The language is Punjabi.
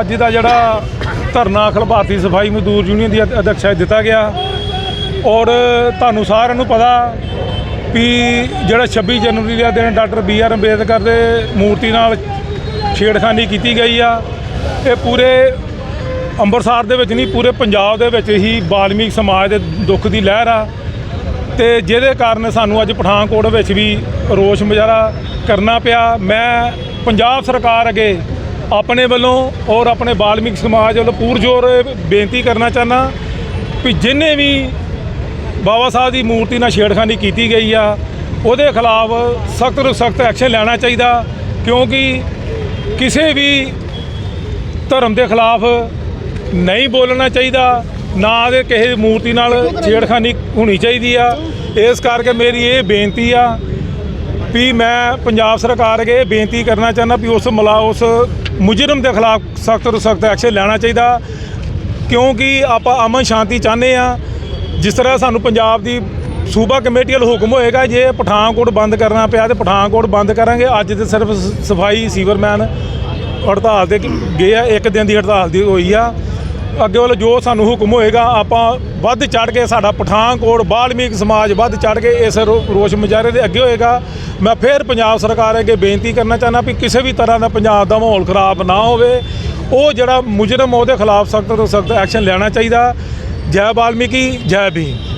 ਅੱਜ ਦਾ ਜਿਹੜਾ ਧਰਨਾ ਅਖਿਲ ਭਾਰਤੀ ਸਫ਼ਾਈ ਮਜ਼ਦੂਰ ਯੂਨੀਅਨ ਦੀ ਅਧ- ਅਧਿਕਸ਼ਾ ਦਿੱਤਾ ਗਿਆ। ਔਰ ਤੁਹਾਨੂੰ ਸਾਰਿਆਂ ਨੂੰ ਪਤਾ ਵੀ ਜਿਹੜਾ 26 ਜਨਵਰੀ ਦਾ ਦਿਨ ਡਾਕਟਰ ਬੀ ਆਰ ਅੰਬੇਦਕਰ ਦੇ ਮੂਰਤੀ ਨਾਲ ਛੇੜਖਾਨੀ ਕੀਤੀ ਗਈ ਆ। ਇਹ ਪੂਰੇ ਅੰਮ੍ਰਿਤਸਰ ਦੇ ਵਿੱਚ ਨਹੀਂ, ਪੂਰੇ ਪੰਜਾਬ ਦੇ ਵਿੱਚ ਹੀ ਬਾਲਮੀਕ ਸਮਾਜ ਦੇ ਦੁੱਖ ਦੀ ਲਹਿਰ ਆ। ਤੇ ਜਿਹਦੇ ਕਾਰਨ ਸਾਨੂੰ ਅੱਜ ਪਠਾਨਕੋਟ ਵਿੱਚ ਵੀ ਰੋਸ ਮੁਜ਼ਾਹਰਾ ਕਰਨਾ ਪਿਆ। ਮੈਂ ਪੰਜਾਬ ਸਰਕਾਰ ਅੱਗੇ ਆਪਣੇ ਵੱਲੋਂ ਔਰ ਆਪਣੇ ਬਾਲਮਿਕ ਸਮਾਜ ਵੱਲੋਂ ਪੂਰਜੋਰ ਇਹ ਬੇਨਤੀ ਕਰਨਾ ਚਾਹਨਾ ਵੀ ਜਿੰਨੇ ਵੀ ਬਾਬਾ ਸਾਹਿਬ ਦੀ ਮੂਰਤੀ ਨਾਲ ਛੇੜਖਾਨੀ ਕੀਤੀ ਗਈ ਆ, ਉਹਦੇ ਖਿਲਾਫ ਸਖਤ ਤੋਂ ਸਖਤ ਐਕਸ਼ਨ ਲੈਣਾ ਚਾਹੀਦਾ, ਕਿਉਂਕਿ ਕਿਸੇ ਵੀ ਧਰਮ ਦੇ ਖਿਲਾਫ ਨਹੀਂ ਬੋਲਣਾ ਚਾਹੀਦਾ, ਨਾ ਦੇ ਕਿਸੇ ਮੂਰਤੀ ਨਾਲ ਛੇੜਖਾਨੀ ਹੋਣੀ ਚਾਹੀਦੀ ਆ। ਇਸ ਕਰਕੇ ਮੇਰੀ ਇਹ ਬੇਨਤੀ ਆ ਵੀ ਮੈਂ ਪੰਜਾਬ ਸਰਕਾਰ ਅੱਗੇ ਬੇਨਤੀ ਕਰਨਾ ਚਾਹੁੰਦਾ ਵੀ ਉਸ ਮਲਾ ਉਸ ਮੁਜਰਮ ਦੇ ਖਿਲਾਫ ਸਖਤ ਤੋਂ ਸਖਤ ਐਕਸ਼ਨ ਲੈਣਾ ਚਾਹੀਦਾ। ਕਿਉਂਕਿ ਆਪਾਂ ਅਮਨ ਸ਼ਾਂਤੀ ਚਾਹੁੰਦੇ ਆ ਜਿਸ ਤਰ੍ਹਾਂ ਸਾਨੂੰ ਪੰਜਾਬ ਦੀ ਸੂਬਾ ਕਮੇਟੀ ਵੱਲ ਹੁਕਮ ਹੋਏਗਾ, ਜੇ ਪਠਾਨਕੋਟ ਬੰਦ ਕਰਨਾ ਪਿਆ ਤੇ ਪਠਾਨਕੋਟ ਬੰਦ ਕਰਾਂਗੇ। ਅੱਜ ਤੇ ਸਿਰਫ ਸਫ਼ਾਈ ਸੀਵਰਮੈਨ ਹੜਤਾਲ ਤੇ ਗਏ ਆ। ਇੱਕ ਦਿਨ ਦੀ ਹੜਤਾਲ ਦੀ ਹੋਈ ਆ। ਅੱਗੇ ਵੱਲ ਜੋ ਸਾਨੂੰ ਹੁਕਮ ਹੋਏਗਾ, ਆਪਾਂ ਵੱਧ ਚੜ ਕੇ ਸਾਡਾ ਪਠਾਨਕੋਟ, ਬਾਲਮੀਕ ਸਮਾਜ ਵੱਧ ਚੜ ਕੇ ਇਸ ਰੋ- ਰੋਸ ਮੁਜ਼ਾਹਰੇ ਦੇ ਅੱਗੇ ਹੋਏਗਾ। ਮੈਂ ਫਿਰ ਪੰਜਾਬ ਸਰਕਾਰ ਅੱਗੇ ਬੇਨਤੀ ਕਰਨਾ ਚਾਹੁੰਦਾ ਵੀ ਕਿਸੇ ਵੀ ਤਰ੍ਹਾਂ ਦਾ ਪੰਜਾਬ ਦਾ ਮਾਹੌਲ ਖਰਾਬ ਨਾ ਹੋਵੇ। ਉਹ ਜਿਹੜਾ ਮੁਜਰਮ ਉਹਦੇ ਖਿਲਾਫ ਸਖਤ ਤੋਂ ਸਖਤ ਐਕਸ਼ਨ ਲੈਣਾ ਚਾਹੀਦਾ। ਜੈ ਬਾਲਮੀਕੀ, ਜੈ ਭੀਮ।